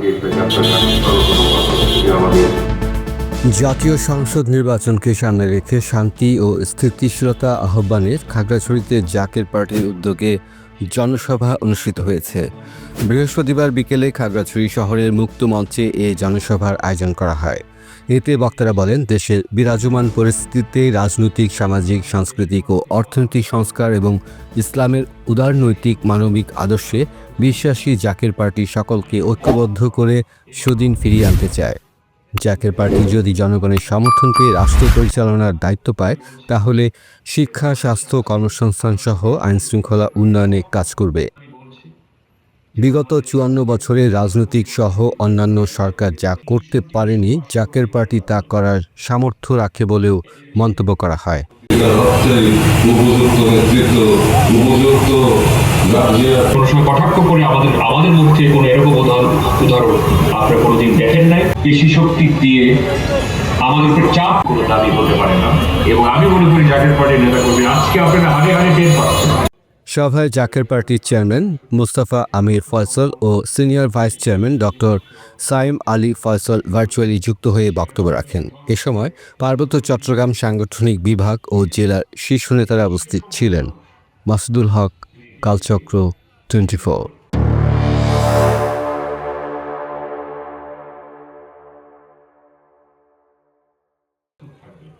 থেকে একটা যাত্রা সর্বপ্রথম আমাদের জাতীয় সংসদ নির্বাচনকে সামনে রেখে শান্তি ও স্থিতিশীলতা আহ্বানের খাগড়াছড়িতে জাকের পার্টির উদ্যোগে জনসভা অনুষ্ঠিত হয়েছে। বৃহস্পতিবার বিকেলে খাগড়াছড়ি শহরের মুক্ত মঞ্চে এ জনসভার আয়োজন করা হয়। এতে বক্তারা বলেন, দেশের বিরাজমান পরিস্থিতিতে রাজনৈতিক, সামাজিক, সাংস্কৃতিক ও অর্থনৈতিক সংস্কার এবং ইসলামের উদারনৈতিক মানবিক আদর্শে বিশ্বাসী জাকের পার্টি সকলকে ঐক্যবদ্ধ করে সুদিন ফিরিয়ে আনতে চায়। জাকের পার্টি যদি জনগণের সমর্থন পেয়ে রাষ্ট্র পরিচালনার দায়িত্ব পায়, তাহলে শিক্ষা, স্বাস্থ্য, কর্মসংস্থান সহ আইনশৃঙ্খলা উন্নয়নে কাজ করবে। বিগত চুয়ান্ন বছরে রাজনৈতিক সহ অন্যান্য সরকার যা করতে পারেনি জাকের পার্টি তা করার সামর্থ্য রাখে বলেও মন্তব্য করা হয়। কোনো সময় কটাক্ষ করে আমাদের আমাদের থেকে কোনো এরকম উদাহরণ আপনারা কোনোদিন দেখেন নাই। শক্তি দিয়ে আমাদের উপর চাপ কোনো দাবি হতে পারে না। এবং আমি মনে করি পার্টির নেতা কর্মী আজকে আপনারা হারে হারে পাচ্ছেন। সভায় জাকের পার্টির চেয়ারম্যান মুস্তাফা আমির ফয়সল ও senior vice chairman doctor Saim Ali Faisal virtually যুক্ত হয়ে বক্তব্য রাখেন। এ সময় পার্বত্য চট্টগ্রাম সাংগঠনিক বিভাগ ও জেলার শীর্ষ নেতারা উপস্থিত ছিলেন। Masudul Haque Kalchakra twenty four